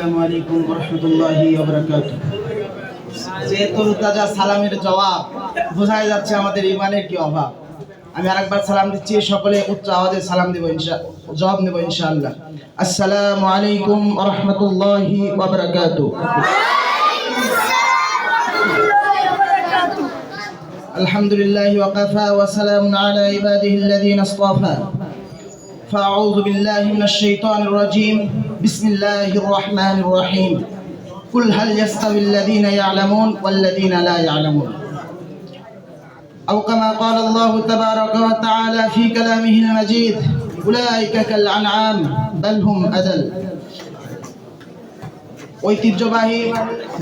আসসালামু আলাইকুম রহমতুল্লাহি যে তরুতাজা সালামের জবাব বোঝাই যাচ্ছে আমাদের ইমানের কি অভাব আমি আরেকবার সালাম দিচ্ছি সকলে উচ্চ আওয়াজে সালাম দেব ইনশা জবাব নেব ইনশাআল্লাহ আসসালামু আলাইকুম রহমতুল্লাহি الحمد لله وقفى وسلام على عباده الذين اصطفى فأعوذ بالله من الشيطان الرجيم بسم الله الرحمن الرحيم قل هل يستوي الذين يعلمون والذين لا يعلمون أو كما قال الله تبارك وتعالى في كلامه المجيد أولئك كالأنعام بل هم أذل ঐতিহ্যবাহী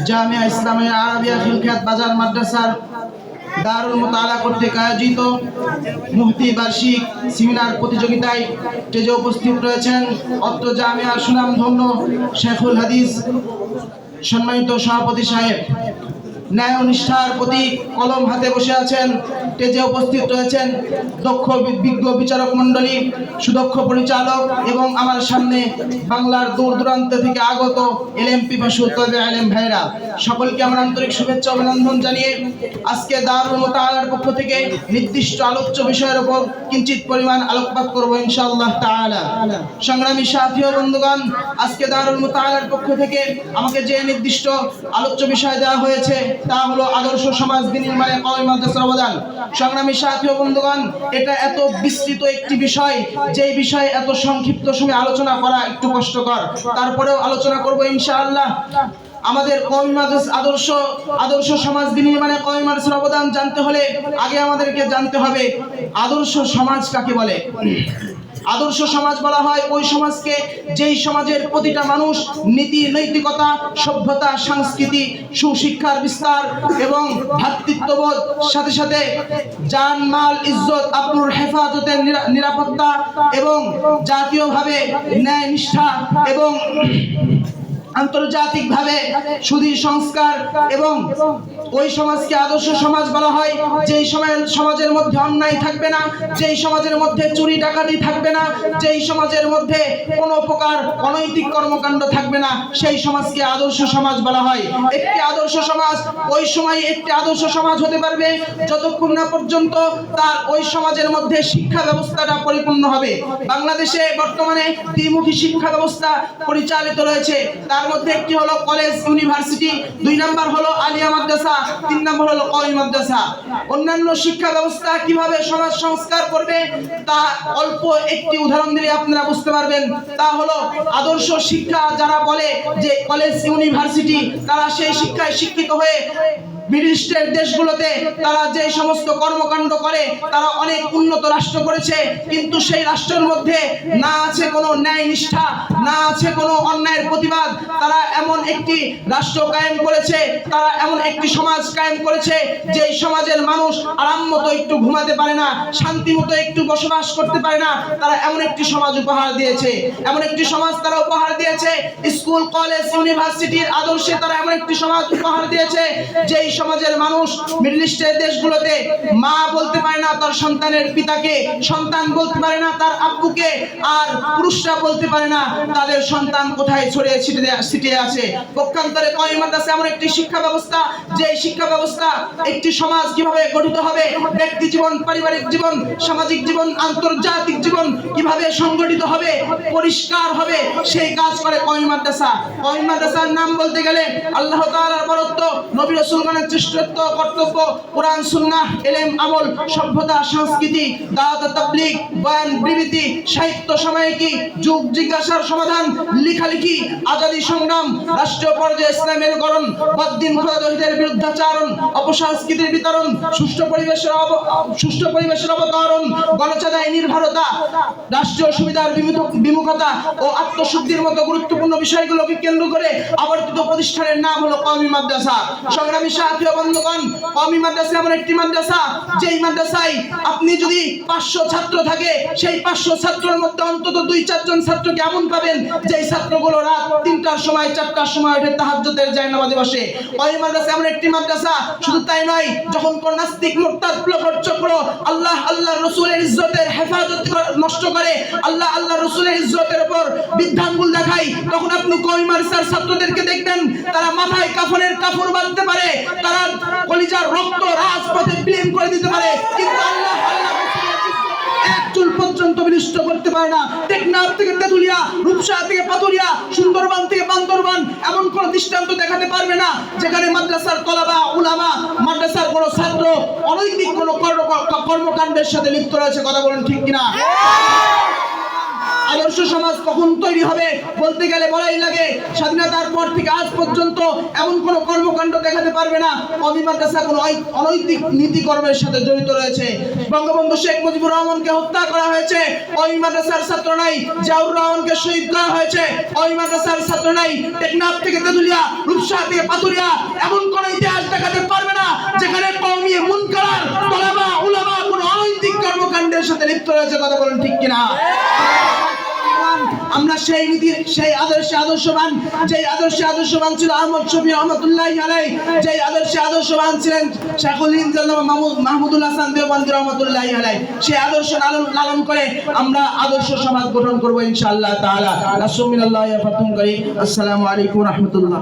জামিয়া ইসলামিয়া আরবিয়া খিলখাত বাজার মাদ্রাসার দারুল মোতালা কর্তৃক আয়োজিত মুফতি বার্ষিক সেমিনার প্রতিযোগিতায় স্টেজে উপস্থিত রয়েছেন অত্র জামিয়ার সুনামধন্য শেখুল হাদিস সম্মানিত সভাপতি সাহেব। ন্যায় নিষ্ঠার প্রতি কলম হাতে বসে আছেন, স্টেজে উপস্থিত রয়েছেন দক্ষ বি- বিজ্ঞ বিচারক মণ্ডলী, সুদক্ষ পরিচালক এবং আমার সামনে বাংলার দূর দূরান্ত থেকে আগত এলএম পিপাসু তবে এলএম ভাইরা। সকলকে আমার আন্তরিক শুভেচ্ছা অভিনন্দন জানিয়ে আজকে দারুল মোতালার পক্ষ থেকে নির্দিষ্ট আলোচ্য বিষয়ের উপর কিঞ্চিত পরিমাণ আলোকপাত করব ইনশাআল্লাহ তাআলা। সংগ্রামী সাথী ও বন্ধুগণ, আজকে দারুল মোতালার পক্ষ থেকে আমাকে যে নির্দিষ্ট আলোচ্য বিষয় দেওয়া হয়েছে তা হলো আদর্শ সমাজ বিনির্মাণে কওমি মাদ্রাসার অবদান সংগ্রামী সাথী বন্ধুগণ, এটা এত বিস্তৃত একটি বিষয়, যেই বিষয়ে এত সংক্ষিপ্ত সময়ে আলোচনা করা একটু কষ্টকর। তারপরেও আলোচনা করব ইনশাআল্লাহ। আমাদের কওমি মাদ্রাস আদর্শ আদর্শ সমাজ বিনির্মাণে কওমি মাদ্রাসার অবদান জানতে হলে আগে আমাদেরকে জানতে হবে, আদর্শ সমাজ কাকে বলে? আদর্শ সমাজ বলা হয়, ওই সমাজকে যেই সমাজের প্রতিটা মানুষ নীতি, নৈতিকতা, সভ্যতা, সংস্কৃতি, সুশিক্ষার বিস্তার এবং ভ্রাতৃত্ববোধ, সাথে সাথে জান মাল, ইজ্জত, আব্রুর হেফাজতের নিরাপত্তা এবং জাতীয়ভাবে ন্যায় নিষ্ঠা এবং আন্তর্জাতিকভাবে সুধী সংস্কার এবং ওই সমাজকে আদর্শ সমাজ বলা হয়। যেই সময় সমাজের মধ্যে অন্যায় থাকবে না, যেই সমাজের মধ্যে চুরি ডাকাতি থাকবে না, যেই সমাজের মধ্যে কোনো প্রকার অনৈতিক কর্মকাণ্ড থাকবে না, সেই সমাজকে আদর্শ সমাজ বলা হয়। একটি আদর্শ সমাজ ওই সময় একটি আদর্শ সমাজ হতে পারবে, যতক্ষণ না পর্যন্ত তার ওই সমাজের মধ্যে শিক্ষা ব্যবস্থাটা পরিপূর্ণ হবে। বাংলাদেশে বর্তমানে দ্বিমুখী শিক্ষা ব্যবস্থা পরিচালিত রয়েছে। তার মধ্যে একটি হলো কলেজ ইউনিভার্সিটি দুই নাম্বার হলো আলিয়া মাদ্রাসা, তিন নম্বর হলো কওমি মাদ্রাসা। অন্যান্য শিক্ষা ব্যবস্থা কীভাবে সমাজ সংস্কার করবে, তা অল্প একটি উদাহরণ দিলে আপনারা বুঝতে পারবেন। তা হলো, আদর্শ শিক্ষা যারা বলে যে কলেজ ইউনিভার্সিটি তারা সেই শিক্ষায় শিক্ষিত হয়ে ব্রিটিশের দেশগুলোতে তারা যে সমস্ত কর্মকাণ্ড করে, তারা অনেক উন্নত রাষ্ট্র করেছে, কিন্তু সেই রাষ্ট্রের মধ্যে না আছে কোনো ন্যায় নিষ্ঠা, না আছে কোনো অন্যায়ের প্রতিবাদ। তারা এমন একটি রাষ্ট্র কায়েম করেছে, তারা এমন একটি সমাজ কায়েম করেছে যে সমাজের মানুষ আরাম মতো একটু ঘুমাতে পারে না, শান্তি মতো একটু বসবাস করতে পারে না, তারা এমন একটি সমাজ উপহার দিয়েছে। এমন একটি সমাজ তারা উপহার দিয়েছে, স্কুল, কলেজ, ইউনিভার্সিটির আদর্শে তারা এমন একটি সমাজ উপহার দিয়েছে, যেই সমাজের মানুষ মিডল ইস্টের দেশগুলোতে মা বলতে পারে না, তার সন্তানের পিতাকে, সন্তান বলতে পারে না, তার আব্বুকে, আর পুরুষরা বলতে পারে না, তাদের সন্তান কোথায় ছড়িয়ে ছিটিয়ে ছিটিয়ে আছে। পক্ষান্তরে কয় মাদ্রাসা এমন একটি শিক্ষা ব্যবস্থা, যে শিক্ষা ব্যবস্থা একটি সমাজ কীভাবে গঠিত হবে, ব্যক্তি জীবন, পারিবারিক জীবন, সামাজিক জীবন, আন্তর্জাতিক জীবন কীভাবে সংগঠিত হবে, পরিষ্কার হবে, সেই কাজ করে কয় মাদ্রাসা। কয় মাদ্রাসার নাম বলতে গেলে আল্লাহ তাআলার বরত্ব নবী রাসূলগণের শ্রেষ্ঠত্ব, কর্তব্য, কোরআন, সুন্নাহ, এলেম, আমল, সভ্যতা, সংস্কৃতি, দাওয়াত, তাবলীগ, বয়ান, বিবৃতি, সাহিত্য, সাময়িকী, যুগ জিজ্ঞাসার সমাধান, লেখালেখি, আজাদী সংগ্রাম, রাষ্ট্রীয় পর্যায়ে ইসলামের গঠন বদ্দিন খোদাদহিদের বিরুদ্ধাচারণ, অপসংস্কৃতির বিতরণ, সুষ্ঠু পরিবেশের অব- সুষ্ঠু পরিবেশের অবতরণ, গণচাঁদায় নির্ভরতা, রাষ্ট্রীয় সুবিধার বিমুখ- বিমুখতা ও আত্মশুদ্ধির মতো গুরুত্বপূর্ণ বিষয়গুলোকে কেন্দ্র করে আবর্তিত প্রতিষ্ঠানের নাম হলো কওমি মাদ্রাসা। সংগ্রামী সাথী ও বন্ধুগণ মাদ্রাসা এমন একটি মাদ্রাসা, যেই মাদ্রাসায় আপনি যদি পাঁচশো ছাত্র থাকে, সেই পাঁচশো ছাত্রের মধ্যে অন্তত দুই চারজন ছাত্রকে এমন পাবেন? যেই ছাত্রগুলো রাত তিনটার সময়, চারটার সময় তাহাজ্জুদের যায় নামাজে বসে। মাদ্রাসা এমন একটি মাদ্রাসা, শুধু তাই নয়, যখন কোন নাস্তিক মুরতাদ প্লকট চক্র আল্লাহ আল্লাহ রসুলের ইজ্জতের হেফাজত নষ্ট করে, আল্লাহ আল্লাহ রসুলের ইজ্জতের উপর বিদ্যাঙ্গুল দেখায়, তখন আপনি কই মাদ্রাসার ছাত্রদেরকে দেখবেন? তারা মাথায় কাফনের কাপড় বাঁধতে পারে কলিজার রক্ত রাজপথে বিলীন করে দিতে পারে। কিন্তু আল্লাহ আল্লাহ এক চুল পর্যন্ত বিনিষ্ট করতে পারে না। টেকনাফ থেকে তেতুলিয়া রূপসা থেকে পাতুরিয়া সুন্দরবন থেকে বান্দরবান এমন কোন দৃষ্টান্ত দেখাতে পারবে না যেখানে মাদ্রাসার তলাবা উলামা মাদ্রাসার কোন ছাত্র অনৈতিক কোন কর্ম- কর্মকাণ্ডের সাথে লিপ্ত রয়েছে। কথা বলেন ঠিক কিনা? আদর্শ সমাজ কখন তৈরি হবে। বলতে গেলে বলাই লাগে, স্বাধীনতার পর থেকে আজ পর্যন্ত এমন কোন কর্মকাণ্ড দেখাতে পারবে না। অমি মাদ্রাসা কোনো অনৈতিক নীতিকর্মের সাথে জড়িত রয়েছে। বঙ্গবন্ধু শেখ মুজিবুর রহমানকে হত্যা করা হয়েছে। ওই মাদ্রাসার ছাত্র নাই জাউর রহমানকে শহীদ করা হয়েছে। ওই মাদ্রাসার ছাত্র নাই, টেকনাফ থেকে তেতুলিয়া, রূপসা থেকে পাতুরিয়া এমন কোন ইতিহাস দেখাতে পারবে না, যেখানে কওমি মুনকার তলাবা উলামা কোন অনৈতিক কর্মকাণ্ডের সাথে লিপ্ত রয়েছে, কথা বলেন ঠিক কিনা। আমরা সেই নীতির, সেই আদর্শে আদর্শবান, যেই আদর্শে আদর্শবান ছিল আহমদ শফি রহমতুল্লাহ আলাই যেই আদর্শে আদর্শবান ছিলেন শাহুল হিন্দ মাহমুদ মাহমুদুল হাসান দেওবন্দি রহমতুল্লাহ আলাই সেই আদর্শ লালন লালন করে আমরা আদর্শ সমাজ গঠন করব ইনশাআল্লাহ তাআলা। রাসূলুল্লাহ ফাতুম করি আসসালামু আলাইকুম রহমতুল্লাহ।